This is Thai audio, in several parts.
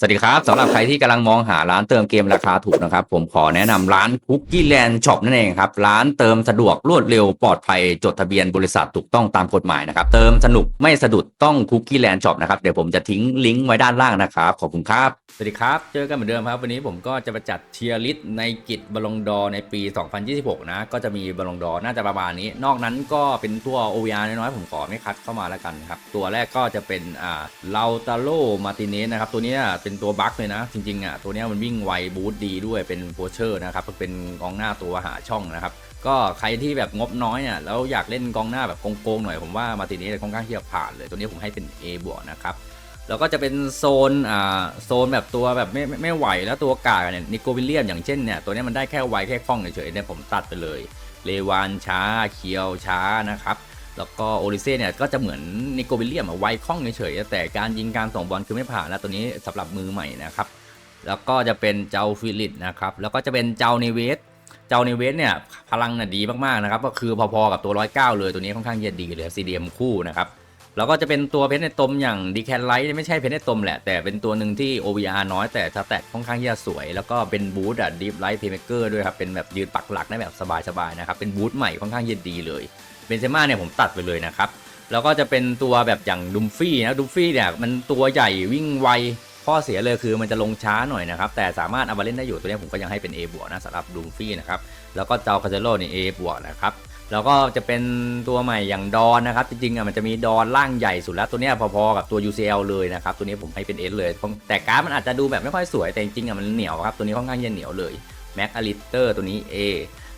สวัสดีครับสำหรับใครที่กำลังมองหาร้านเติมเกมราคาถูกนะครับ ผมขอแนะนำร้านคุกกี้แลนด์ช็อปนั่นเองครับ ร้านเติมสะดวกรวดเร็วปลอดภัยจดทะเบียนบริษัทถูกต้องตามกฎหมายนะครับ เติมสนุกไม่สะดุดต้องคุกกี้แลนด์ช็อปนะครับเดี๋ยวผมจะทิ้งลิงก์ไว้ด้านล่างนะครับ ขอบคุณครับ สวัสดีครับ เจอกันเหมือนเดิมครับ วันนี้ผมก็จะมาจัดเทียร์ลิสในกิจบอลงดอร์ในปี 2026 นะก็จะมีบอลงดอร์น่าจะประมาณนี้ นอกนั้นก็เป็นตัว OVR น้อยๆผมขอไม่คัดเข้ามาแล้วกันครับตัวแรกก็จะเป็นอ่าลาตาโลมาติเนสนะครับตัวนี้เป็นตัวบั๊กเลยนะ จริงๆอะตัวเนี้ยมันวิ่งไวบูทดีด้วยเป็นโพเชอร์นะครับเป็นกองหน้าตัวหาช่องนะครับก็ใครที่แบบงบน้อยเนี่ยแล้วอยากเล่นกองหน้าแบบโกงๆหน่อยผมว่ามาติเนสค่อนข้างที่จะผ่านเลยตัวนี้ผมให้เป็น A บวกนะครับแล้วก็จะเป็นโซนอ่าโซนแบบตัวแบบไม่ไม่ไม่ไหวแล้วตัวกากเนี่ยนิโกวิลเลียมอย่างเช่นเนี่ยตัวเนี้ยมันได้แค่ไวแค่คล่องเฉยๆเนี่ยผมตัดไปเลยเลวานช้าเคียวช้านะครับ แล้วก็โอริเซ่เนี่ยก็จะเหมือนนิโกวิลเลียมไวคล่องเฉยๆแต่การยิงการส่งบอลคือไม่ผ่านนะตัวนี้สำหรับมือใหม่นะครับ แล้วก็จะเป็นเจ้าฟิลิปนะครับ แล้วก็จะเป็นเจ้าเนเวส เจ้าเนเวสเนี่ยพลังน่ะดีมากๆนะครับ ก็คือพอๆกับตัว109เก้าเลยตัวนี้ค่อนข้างจะดีเลย CDM คู่นะครับแล้วก็จะเป็นตัวเพชรในตมอย่างดีแคนไลท์ไม่ใช่เพชรในตมแหละ แต่เป็นตัวหนึ่งที่ OVR น้อยแต่สแตทค่อนข้างที่จะสวย แล้วก็เป็นบูทอะดีฟไลท์เพย์เมเกอร์ด้วยครับ เป็นแบบยืนปักหลักได้แบบสบายๆนะครับ เป็นบูทใหม่ค่อนข้างจะดีเลย เบนเซม่าเนี่ยผมตัดไปเลยนะครับ แล้วก็จะเป็นตัวแบบอย่างดุมฟี่นะดุมฟี่เนี่ยมันตัวใหญ่วิ่งไวข้อเสียเลยคือมันจะลงช้าหน่อยนะครับ แต่สามารถเอามาเล่นได้อยู่ตัวนี้ผมก็ยังให้เป็น A บวกนะสำหรับดุมฟี่นะครับแล้วก็เจ้าคาเจโร่เนี่ย A บวกนะครับแล้วก็จะเป็นตัวใหม่อย่างดอนนะครับ จริงๆอะมันจะมีดอนร่างใหญ่สุดแล้วตัวเนี้ยพอๆกับตัว UCL เลยนะครับ ตัวนี้ผมให้เป็น S เลย แต่การ์ดมันอาจจะดูแบบไม่ค่อยสวยแต่จริงๆอะมันเหนียวครับ ตัวนี้ค่อนข้างจะเหนียวเลยแม็กอลิเตอร์ตัวนี้ A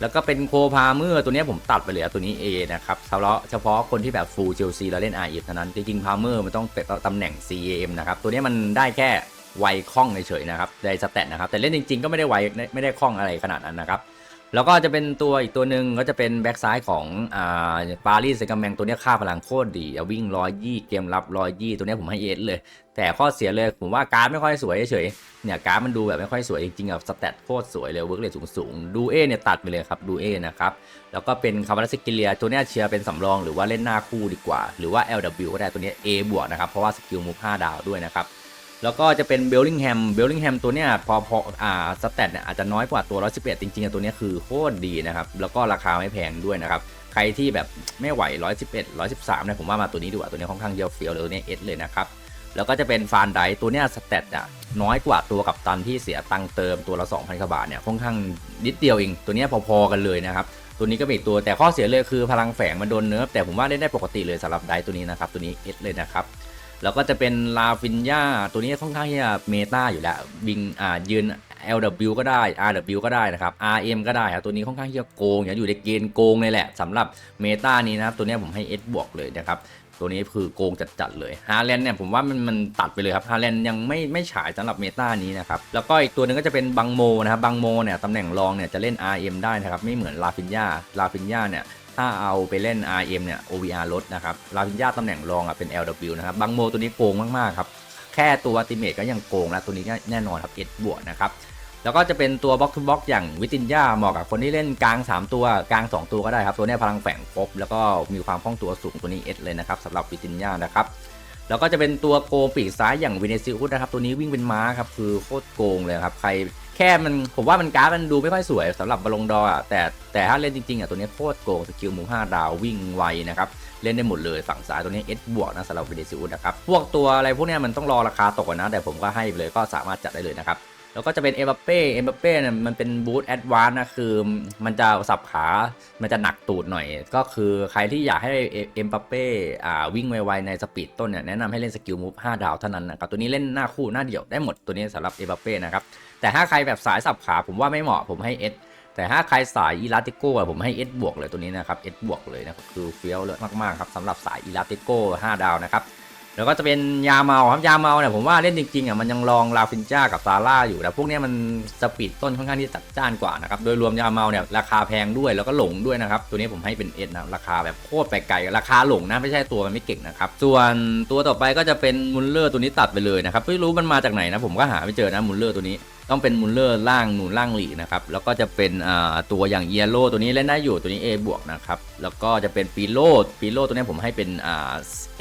แล้วก็เป็นโคพาเมอร์ตัวนี้ผมตัดไปเลยอะตัวนี้ A นะครับเฉพาะเฉพาะคนที่แบบฟูลเชลซีแล้วเล่น r อเท่านั้น จริงๆพาเมอร์มันต้องเป็นตำแหน่ง CAM นะครับ ตัวนี้มันได้แค่ไวคล่องเฉยๆนะครับในสแตทนะครับ แต่เล่นจริงๆก็ไม่ได้ไวไม่ได้คล่องอะไรขนาดนั้นนะครับ แล้วก็จะเป็นตัวอีกตัวหนึ่งก็จะเป็นแบ็กซ้ายของอ่าปารีสเซงต์แมงตัวนี้ค่าพลังโคตรดีวิ่งร้อยยี่เกมรับร้อยยี่ตัวนี้ผมให้เอสเลย แต่ข้อเสียเลยผมว่าการ์ดไม่ค่อยสวยเฉยเนี่ยการ์ดมันดูแบบไม่ค่อยสวยจริงๆอะสแตทโคตรสวยเลยเวิร์กเลยสูงๆดูเอเนี่ยตัดไปเลยครับดูเอนะครับแล้วก็เป็นคาร์บอนซิกิเลียตัวนี้เชียร์เป็นสำรองหรือว่าเล่นหน้าคู่ดีกว่า หรือว่า LW ก็ได้ตัวนี้ A บวกนะครับเพราะว่าสกิลมูฟ5ดาวด้วยนะครับ แล้วก็จะเป็นเบลลิงแฮม เบลลิงแฮมตัวเนี้ยพอพออ่าสแตทเนี่ยอาจจะน้อยกว่าตัว 111 จริงๆตัวเนี้ยคือโคตรดีนะครับ แล้วก็ราคาไม่แพงด้วยนะครับ ใครที่แบบไม่ไหว 111 113เนี่ยผมว่ามาตัวนี้ดีกว่าตัวนี้ค่อนข้างเยอะเฟียวเลยตัวเนี้เอสเลยนะครับ แล้วก็จะเป็นฟานไดตัวเนี้ยสแตทอะน้อยกว่าตัวกับตันที่เสียตังค์เติมตัวละ 2,000กว่าบาทเนี่ยค่อนข้างนิดเดียวเองตัวเนี้ยพอๆกันเลยนะครับตัวนี้ก็เป็นอีกตัวแต่ข้อเสียเลยคือพลังแฝงมันโดนเนิร์ฟแต่ผมว่าเล่นได้ปกติเลยสำหรับไดตัวนี้นะครับตัวนี้เอสเลยนะครับ แล้วก็จะเป็นลาฟินยาตัวนี้ค่อนข้างที่จะเมตาอยู่แล้วบิงอ่ายืน LW ก็ได้ RW ก็ได้นะครับ RM ก็ได้ครับตัวนี้ค่อนข้างที่จะโกงอย่าอยู่ในเกณฑ์โกงเลยแหละสำหรับเมตานี้นะครับตัวนี้ผมให้ S บวกเลยนะครับตัวนี้คือโกงจัดๆเลยฮาแลนด์เนี่ยผมว่ามันมันตัดไปเลยครับฮาแลนด์ยังไม่ไม่ฉายสำหรับเมตานี้นะครับแล้วก็อีกตัวหนึงก็จะเป็นบังโมนะครับบังโมเนี่ยตำแหน่งรองเนี่ยจะเล่น RM ได้นะครับไม่เหมือนลาฟินยาลาฟินยาเนี่ย ถ้าเอาไปเล่น RM เนี่ย OVR ลดนะครับลาวินญาตำแหน่งรองอะเป็น LW นะครับบางโมตัวนี้โกงมากๆครับแค่ตัวติเมตก็ยังโกงแล้วตัวนี้แน่นอนครับ S บวกนะครับแล้วก็จะเป็นตัวบล็อกทูบล็อกอย่างวิตินยาเหมาะกับคนที่เล่นกลาง 3 ตัวกลาง 2 ตัวก็ได้ครับ ตัวนี้พลังแฝงครบแล้วก็มีความคล่องตัวสูงตัวนี้ S เลยนะครับสำหรับวิตินยานะครับแล้วก็จะเป็นตัวโกงปีกซ้ายอย่างวินเนซิอุสนะครับตัวนี้วิ่งเป็นม้าครับคือโคตรโกงเลยครับใคร แค่มันผมว่ามันการ์ดมันดูไม่ค่อยสวยสำหรับบอลลงดออะแต่แต่ถ้าเล่นจริงๆอะตัวนี้โคตรโกงสกิลมูห้าดาววิ่งไวนะครับเล่นได้หมดเลยฝั่งซ้ายตัวนี้ S บวกนะสำหรับวินเดซิอุนะครับพวกตัวอะไรพวกเนี้ยมันต้องรอราคาตกก่อนนะ แต่ผมก็ให้เลยก็สามารถจัดได้เลยนะครับ แล้วก็จะเป็นเอมบัปเป้เอมบัปเป้เนี่ยมันเป็นบูทแอดวานนะคือมันจะสับขา มันจะหนักตูดหน่อย ก็คือใครที่อยากให้เอมบัปเป้อ่าวิ่งไวๆในสปีดต้นเนี่ยแนะนำให้เล่นสกิลมูฟ5ดาวเท่านั้นนะครับตัวนี้เล่นหน้าคู่หน้าเดี่ยวได้หมดตัวนี้สำหรับเอมบัปเป้นะครับแต่ถ้าใครแบบสายสับขาผมว่าไม่เหมาะผมให้ S แต่ถ้าใครสายอีลาติโก้ผมให้ S บวกเลยตัวนี้นะครับ S บวกเลยนะครับคือเฟี้ยวเลยมากๆครับสำหรับสายอีลาติโก้5ดาวนะครับ แล้วก็จะเป็นยาเมาครับยาเมาเนี่ยผมว่าเล่นจริงๆอะมันยังรองลาฟินจ้ากับซาร่าอยู่แต่พวกนี้มันสปีดต้นค่อนข้างที่จัดจ้านกว่านะครับโดยรวมยาเมาเนี่ยราคาแพงด้วยแล้วก็หลงด้วยนะครับตัวนี้ผมให้เป็นเอสนะราคาแบบโคตรไปไกลราคาหลงนะไม่ใช่ตัวมันไม่เก่งนะครับส่วนตัวต่อไปก็จะเป็นมุลเลอร์ตัวนี้ตัดไปเลยนะครับไม่รู้มันมาจากไหนนะผมก็หาไม่เจอนะมุลเลอร์ตัวนี้ ต้องเป็นมุลเลอร์ล่างหนุนล่างหลีนะครับ แล้วก็จะเป็นตัวอย่างเยลโล่ตัวนี้เล่นได้อยู่ตัวนี้ A บวกนะครับ แล้วก็จะเป็นปีโลปีโลตัวนี้ผมให้เป็นเอ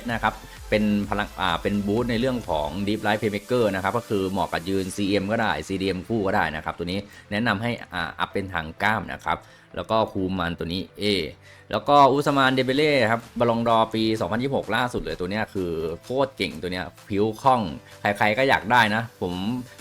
สนะครับ เป็นพลังเป็นบูธในเรื่องของ Deep Light Playmaker นะครับ ก็คือเหมาะกับยืน CM ก็ได้ CDM คู่ก็ได้นะครับ ตัวนี้แนะนำให้อ่าอัพเป็นทางกล้ามนะครับ แล้วก็คูมันตัวนี้ A แล้วก็อุสมานเดเบเล่ครับบอลลงดอร์ปี 2026 ล่าสุดเลยตัวเนี้ยคือโคตรเก่งตัวเนี้ยผิวคล่อง ใครๆก็อยากได้นะ ผม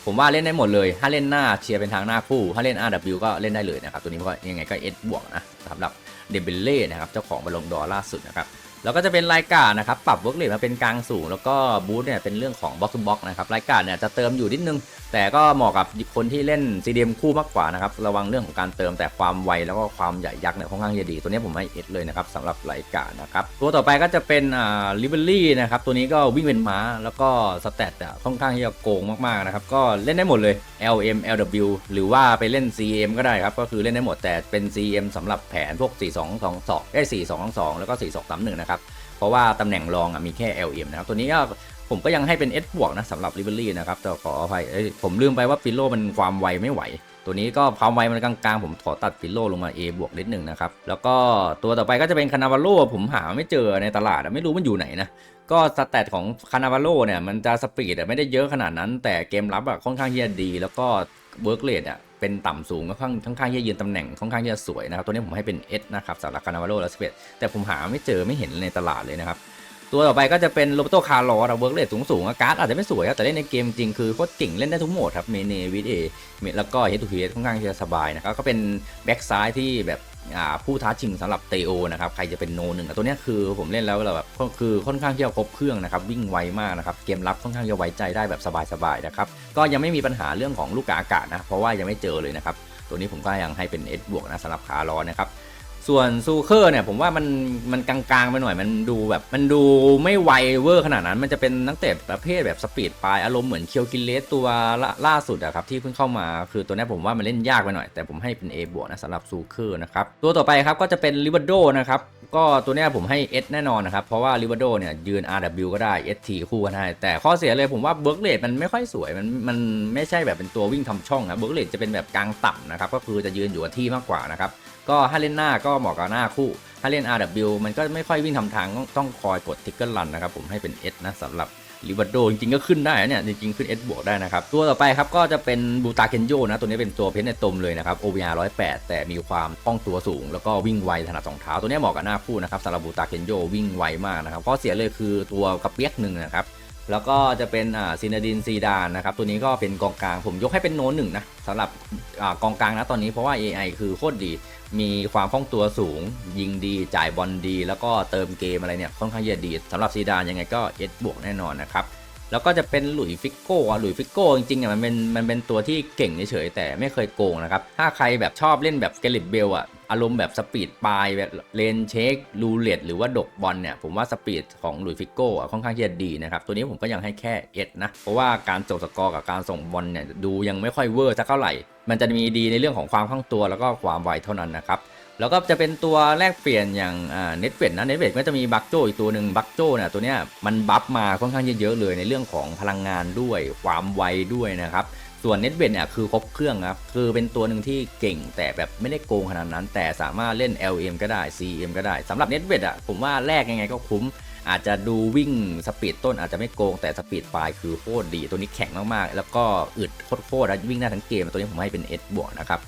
ผมว่าเล่นได้หมดเลย ถ้าเล่นหน้าเชียร์เป็นทางหน้าคู่ ถ้าเล่น RW ก็เล่นได้เลยนะครับ ตัวนี้ก็ยังไงก็ S บวกนะสำหรับเดเบเล่นะครับเจ้าของบอลลงดอร์ล่าสุดนะครับแล้วก็จะเป็นรายการนะครับปรับเวิร์กเลทมาเป็นกลางสูง แล้วก็บูธเนี่ยเป็นเรื่องของบ็อกซ์บ็อกนะครับรายการเนี่ยจะเติมอยู่นิดนึงแต่ก็เหมาะกับคนที่เล่น CDM คู่มากกว่านะครับ ระวังเรื่องของการเติมแต่ความไวแล้วก็ความใหญ่ยักษ์เนี่ยค่อนข้างจะดี ตัวนี้ผมให้เอสเลยนะครับสำหรับรายกานะครับ ตัวต่อไปก็จะเป็นอ่าลิเบอรี่นะครับ ตัวนี้ก็วิ่งเป็นม้า แล้วก็สเตตอะค่อนข้างที่จะโกงมากๆนะครับ ก็เล่นได้หมดเลย LM LW หรือว่าไปเล่น CM ก็ได้ครับ ก็คือเล่นได้หมดแต่เป็น CM สำหรับแผนพวก 4 2 2 2ได้4 2 2 2 แล้วก็ 4 2 3 1 นะครับ เพราะว่าตำแหน่งรองอะมีแค่ LM นะครับ ตัวนี้ก็ ผมก็ยังให้เป็น S บวกนะสำหรับ r i v e r y นะครับแต่ขออภัยผมลืมไปว่าฟิโลมันความไวไม่ไหว ตัวนี้ก็ความไวมันกลางๆ ผมขอตัดฟิโลลงมา A บวกนิดหนึ่งนะครับ แล้วก็ตัวต่อไปก็จะเป็นคานาวาโลผมหาไม่เจอในตลาดไม่รู้มันอยู่ไหนนะก็สแตทของคานาวาโลเนี่ยมันจะสปีดไม่ได้เยอะขนาดนั้น แต่เกมรับอะค่อนข้างที่จะดี แล้วก็เวิร์กเรทอะเป็นต่ำสูงก็ค่อนข้างค่อนข้างที่จะยืนตำแหน่งค่อนข้างที่จะสวยนะครับ ตัวนี้ผมให้เป็น S นะครับสำหรับคานาวาโลและสเปดแต่ผมหาไม่เจอไม่เห็นในตลาดเลยนะครับ ตัวต่อไปก็จะเป็นโรเบโตคาร์ลอสเวิร์กเรทสูงสูงอะการ์ดอาจจะไม่สวยครับแต่เล่นในเกมจริงคือโคตรเก่งเล่นได้ทุกโหมดครับเมเนวิดเอแล้วก็เฮดทูเฮดค่อนข้างจะสบายนะครับก็เป็นแบ็กซ้ายที่แบบผู้ท้าชิงสำหรับเตโอนะครับใครจะเป็นโนหนึ่งตัวนี้คือผมเล่นแล้วแบบคือค่อนข้างที่จะครบเครื่องนะครับวิ่งไวมากนะครับเกมรับค่อนข้างจะไว้ใจได้แบบสบายๆนะครับก็ยังไม่มีปัญหาเรื่องของลูกกาอากาศนะเพราะว่ายังไม่เจอเลยนะครับตัวนี้ผมก็ยังให้เป็น S บวกนะสำหรับคาร์ลอสนะครับ ส่วนซูเคอร์เนี่ยผมว่ามันมันกลางๆไปหน่อยมันดูแบบ มันดูไม่ไวเวอร์ขนาดนั้น มันจะเป็นนักเตะประเภทแบบสปีดปลายอารมณ์เหมือนเคียวกินเลสตัวล่าล่าสุดอะครับที่เพิ่งเข้ามาคือตัวนี้ผมว่ามันเล่นยากไปหน่อย แต่ผมให้เป็น A บวกนะสำหรับซูเคอร์นะครับตัวต่อไปครับก็จะเป็นลิเวอร์โดนะครับก็ตัวเนี้ยผมให้ S แน่นอนนะครับ เพราะว่าลิเวอร์โดเนี่ยยืน RW ก็ได้ ST คู่กันได้ แต่ข้อเสียเลยผมว่าเบิร์กเลดมันไม่ค่อยสวย มันมันไม่ใช่แบบเป็นตัววิ่งทำช่องนะเบิร์กเลดจะเป็นแบบกลางต่ำนะครับ ก็คือจะยืนอยู่กับที่มากกว่านะครับ ก็ถ้าเล่นหน้าก็เหมาะกับหน้าคู่ ถ้าเล่น RW มันก็ไม่ค่อยวิ่งทำทางต้องต้องคอยกดทิกเกอร์ลันนะครับผมให้เป็น S นะสำหรับ ลิวาโดจริงๆก็ขึ้นได้เนี่ยจริงๆขึ้น S บวกได้นะครับ ตัวต่อไปครับก็จะเป็นบูตาเคนโยนะตัวนี้เป็นตัวเพชรในตมเลยนะครับ OVR 108 แต่มีความคล่องตัวสูง แล้วก็วิ่งไวถนัดสองเท้าตัวนี้เหมาะกับหน้าคู่นะครับสำหรับบูตาเคนโยวิ่งไวมากนะครับข้อเสียเลยคือตัวกระเปียกหนึ่งนะครับ แล้วก็จะเป็นซินาดินซีดานนะครับ ตัวนี้ก็เป็นกองกลางผมยกให้เป็นโน้นหนึ่งนะสำหรับอกองกลางนะตอนนี้เพราะว่า AI คือโคตรดี มีความคล่องตัวสูง ยิงดี จ่ายบอลดี แล้วก็เติมเกมอะไรเนี่ยค่อนข้างจะดีสำหรับซีดานยังไงก็เอสบวกแน่นอนนะครับแล้วก็จะเป็นหลุยฟิกโก้หลุยฟิกโก้จริงๆอะมันเป็นมันเป็นตัวที่เก่งเฉยๆแต่ไม่เคยโกงนะครับ ถ้าใครแบบชอบเล่นแบบเกลิตเบลอะ อารมณ์แบบสปีดปลายแบบเลนเช็ครูเลตหรือว่าดกบอลเนี่ยผมว่าสปีดของหลุยส์ฟิกโก้ค่อนข้างที่จะดีนะครับ ตัวนี้ผมก็ยังให้แค่เอสนะ เพราะว่าการจบสกอร์กับการส่งบอลเนี่ยดูยังไม่ค่อยเวอร์สักเท่าไหร่ มันจะมีดีในเรื่องของความคล่องตัวแล้วก็ความไวเท่านั้นนะครับแล้วก็จะเป็นตัวแลกเปลี่ยนอย่างเน็ตเวทนะเน็ตเวทก็จะมีบัคโจอีกตัวหนึ่งบัคโจเนี่ยตัวเนี้ยมันบัฟมาค่อนข้างเยอะๆเลยในเรื่องของพลังงานด้วยความไวด้วยนะครับ ส่วนเน็ตเวทเนี่ยคือครบเครื่องครับคือเป็นตัวหนึ่งที่เก่งแต่แบบไม่ได้โกงขนาดนั้น แต่สามารถเล่น LM ก็ได้ CM ก็ได้สำหรับเน็ตเวทอะผมว่าแลกยังไงก็คุ้ม อาจจะดูวิ่งสปีดต้นอาจจะไม่โกงแต่สปีดปลายคือโคตรดี ตัวนี้แข็งมากๆ แล้วก็อึดโคตรๆแล้ววิ่งได้ทั้งเกม ตัวนี้ผมให้เป็น S บวกนะครับ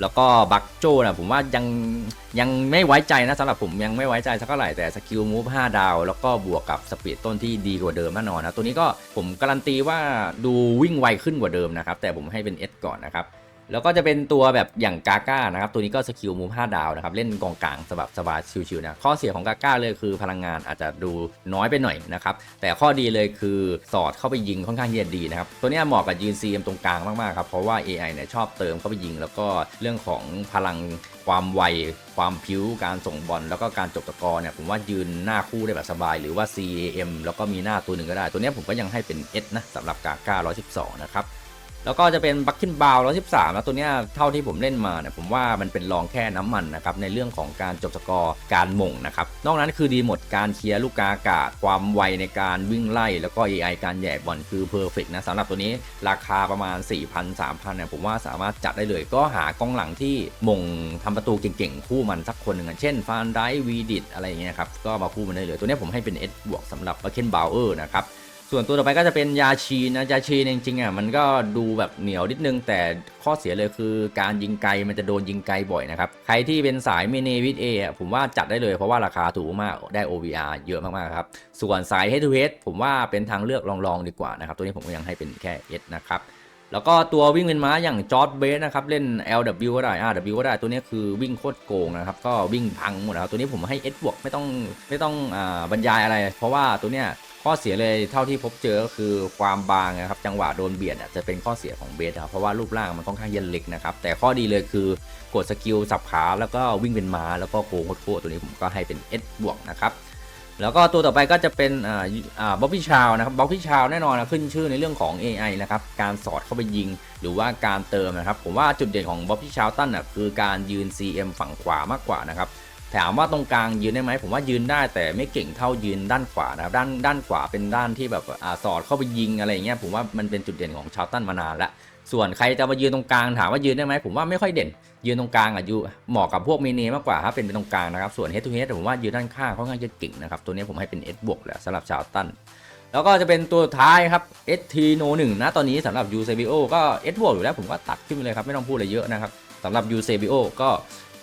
แล้วก็บัคโจนะผมว่ายังยังไม่ไว้ใจนะสำหรับผมยังไม่ไว้ใจสักเท่าไหร่แต่สกิลมูฟ5ดาว แล้วก็บวกกับสปีดต้นที่ดีกว่าเดิมแน่นอนนะตัวนี้ก็ผมการันตีว่าดูวิ่งไวขึ้นกว่าเดิมนะครับแต่ผมให้เป็น S ก่อนนะครับ แล้วก็จะเป็นตัวแบบอย่างกาก้านะครับ ตัวนี้ก็สกิลมูฟ5ดาวนะครับ เล่นกองกลางสบับสบายชิวๆนะ ข้อเสียของกาก้าเลยคือพลังงานอาจจะดูน้อยไปหน่อยนะครับ แต่ข้อดีเลยคือสอดเข้าไปยิงค่อนข้างที่จะดีนะครับ ตัวนี้เหมาะกับยืน CM ตรงกลางมากๆครับ เพราะว่า AI เนี่ยชอบเติมเข้าไปยิง แล้วก็เรื่องของพลังความไว ความพิ้วการส่งบอล แล้วก็การจบตะกอร์เนี่ย ผมว่ายืนหน้าคู่ได้แบบสบาย หรือว่า CAM แล้วก็มีหน้าตัวหนึ่งก็ได้ ตัวนี้ผมก็ยังให้เป็น S นะสำหรับกาก้า112 นะครับ แล้วก็จะเป็นบัคคินบาวร้อยสิบสามแล้วตัวเนี้ยเท่าที่ผมเล่นมาเนี่ยผมว่ามันเป็นรองแค่น้ำมันนะครับในเรื่องของการจบสกอร์การหม่งนะครับนอกนั้นคือดีหมดการเคลียร์ลูกกาอากาศความไวในการวิ่งไล่แล้วก็ AI การแย่บอลคือเพอร์เฟกนะสำหรับตัวนี้ราคาประมาณ 4,000 3,000เนี่ยผมว่าสามารถจัดได้เลย ก็หากองหลังที่หม่งทำประตูเก่งๆ คู่มันสักคนหนึ่งอะเช่นฟานไดวีดิตอะไรอย่างเงี้ยครับก็มาคู่มันได้เลย ตัวนี้ผมให้เป็น S บวกสำหรับบัคเคนบาวเออร์นะครับ ส่วนตัวต่อไปก็จะเป็นยาชีนะยาชีจริงๆอะมันก็ดูแบบเหนียวนิดนึง แต่ข้อเสียเลยคือการยิงไกลมันจะโดนยิงไกลบ่อยนะครับ ใครที่เป็นสายเมเนวิดเอะผมว่าจัดได้เลยเพราะว่าราคาถูกมากได้ OVR เยอะมากๆครับ ส่วนสาย Head to Head ผมว่าเป็นทางเลือกลองๆดีกว่านะครับ ตัวนี้ผมก็ยังให้เป็นแค่ S นะครับแล้วก็ตัววิ่งเป็นม้าอย่างจอร์ดเบสนะครับ เล่น LW ก็ได้ RW ก็ได้ตัวนี้คือวิ่งโคตรโกงนะครับ ก็วิ่งพังหมดแล้วตัวนี้ผมให้ S บวกไม่ต้องไม่ต้องอาบรรยายอะไร เพราะว่าตัวเนี้ย ข้อเสียเลยเท่าที่พบเจอก็คือความบางนะครับจังหวะโดนเบียดจะเป็นข้อเสียของเบสครับเพราะว่ารูปร่างมันค่อนข้างเย็นเล็กนะครับแต่ข้อดีเลยคือกดสกิลสับขาแล้วก็วิ่งเป็นม้าแล้วก็โกงโคตรตัวนี้ผมก็ให้เป็น S บวกนะครับแล้วก็ตัวต่อไปก็จะเป็นอ่าบ๊อบบี้ชาวนะครับบ๊อบบี้ชาวแน่นอนนะขึ้นชื่อในเรื่องของ AI นะครับการสอดเข้าไปยิงหรือว่าการเติมนะครับผมว่าจุดเด่นของบ๊อบบี้ชาวตันน่ะคือการยืน CM ฝั่งขวามากกว่านะครับ ถามว่าตรงกลางยืนได้ไหมผมว่ายืนได้แต่ไม่เก่งเท่ายืนด้านขวานะครับด้านด้านขวาเป็นด้านที่แบบอ่าสอดเข้าไปยิงอะไรอย่างเงี้ยผมว่ามันเป็นจุดเด่นของชาวตันมานานล้วส่วนใครจะมายืนตรงกลางถามว่ายืนได้ไหมผมว่าไม่ค่อยเด่น ยืนตรงกลางอะอยู่เหมาะกับพวกเมเนมากกว่าครับเป็นเป็นตรงกลางนะครับส่วน head to head ผมว่ายืนด้านข้างค่อนข้างจะเก่งนะครับตัวนี้ผมให้เป็น S บวกแหละสำหรับชาวตันแล้วก็จะเป็นตัวท้ายครับ ST No 1นะตอนนี้สำหรับ u c b o ก็ S บวกอยู่แล้วผมก็ตัดขึ้นไปเลยครับไม่ต้องพูดอะไรเยอะนะครับสำหรับ u c b o ก็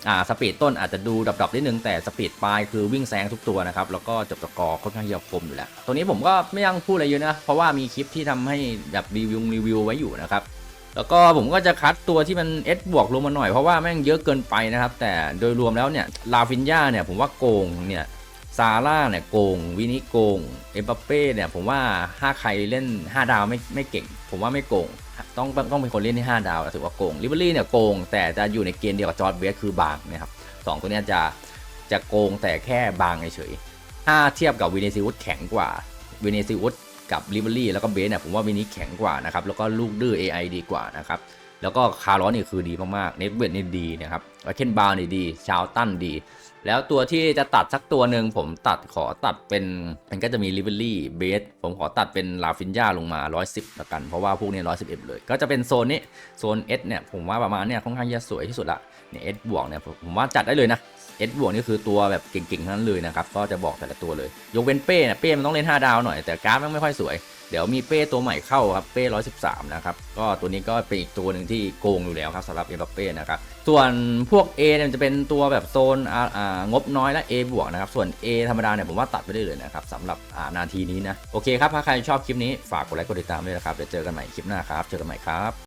อ่าสปีดต้นอาจจะดูดับๆนิดนึงแต่สปีดปลายคือวิ่งแซงทุกตัวนะครับแล้วก็จบสกอร์ค่อนข้างจะคมอยู่แล้ว ตัวนี้ผมก็ไม่ยังพูดอะไรเยอะนะเพราะว่ามีคลิปที่ทำให้แบบรีวิวรีวิวไว้อยู่นะครับแล้วก็ผมก็จะคัดตัวที่มัน S บวกลงมาหน่อยเพราะว่าแม่งเยอะเกินไปนะครับ แต่โดยรวมแล้วเนี่ยลาฟินยาเนี่ยผมว่าโกงเนี่ยซาร่าเนี่ยโกง วินิโกง เอ็มบัปเป้เนี่ยผมว่าถ้าใครเล่น 5 ดาวไม่ไม่เก่ง ผมว่าไม่โกง ต้องต้องเป็นคนเล่นที่ 5 ดาวถือว่าโกงลิเบอรี่เนี่ยโกงแต่จะอยู่ในเกณฑ์เดียวกับจอร์ดเบสคือบางนะครับสองตัวนี้จะจะโกงแต่แค่บางเฉยถ้าเทียบกับวินิซิอุสแข็งกว่าวินิซิอุสกับลิเบอรี่แล้วก็เบสเนี่ยผมว่าวินิแข็งกว่านะครับแล้วก็ลูกดื้อ AI ดีกว่านะครับ แล้วก็คาร์ลอนนี่คือดีมากๆเน็ตเวทนี่ดีนะครับเคนบาวนี่ดีชาวตันดี แล้วตัวที่จะตัดสักตัวหนึ่งผมตัดขอตัดเป็นมันก็จะมีลิเวอรี่เบสผมขอตัดเป็นลาฟินยาลงมา 110ละกัน เพราะว่าพวกนี้111 เลย ก็จะเป็นโซนนี้โซน S เนี่ยผมว่าประมาณเนี่ยค่อนข้างจะสวยที่สุดละเนี่ย S บวกเนี่ยผมว่าจัดได้เลยนะ S บวกนี่คือตัวแบบเก่งๆทั้งนั้นเลยนะครับก็จะบอกแต่ละตัวเลย ยกเว้นเป้เนี่ยเป้มันต้องเล่น 5 ดาวหน่อยแต่การ์ดมันไม่ค่อยสวย เดี๋ยวมีเป้ตัวใหม่เข้าครับเป้113นะครับก็ตัวนี้ก็เป็นอีกตัวหนึ่งที่โกงอยู่แล้วครับสำหรับเอ็มบัปเป้นะครับส่วนพวก A เนี่ยมันจะเป็นตัวแบบโซนอ่างบน้อยและ A บวกนะครับส่วน A ธรรมดาเนี่ยผมว่าตัดไปได้เลยนะครับสำหรับอ่านาทีนี้นะโอเคครับถ้าใครชอบคลิปนี้ฝากกดไลค์กดติดตามด้วยนะครับเดี๋ยวเจอกันใหม่คลิปหน้าครับเจอกันใหม่ครับ